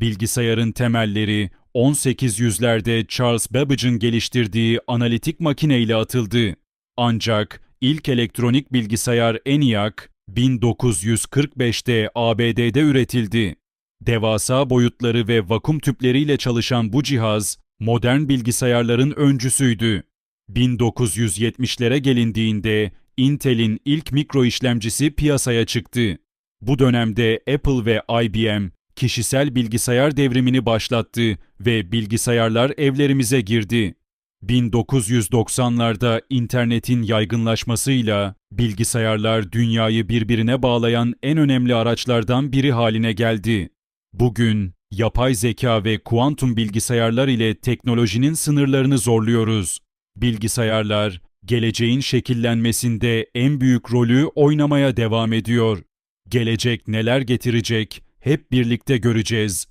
Bilgisayarın temelleri 1800'lerde Charles Babbage'ın geliştirdiği analitik makineyle atıldı. Ancak ilk elektronik bilgisayar ENIAC 1945'te ABD'de üretildi. Devasa boyutları ve vakum tüpleriyle çalışan bu cihaz modern bilgisayarların öncüsüydü. 1970'lere gelindiğinde Intel'in ilk mikro işlemcisi piyasaya çıktı. Bu dönemde Apple ve IBM kişisel bilgisayar devrimini başlattı ve bilgisayarlar evlerimize girdi. 1990'larda internetin yaygınlaşmasıyla bilgisayarlar dünyayı birbirine bağlayan en önemli araçlardan biri haline geldi. Bugün yapay zeka ve kuantum bilgisayarlar ile teknolojinin sınırlarını zorluyoruz. Bilgisayarlar geleceğin şekillenmesinde en büyük rolü oynamaya devam ediyor. Gelecek neler getirecek hep birlikte göreceğiz.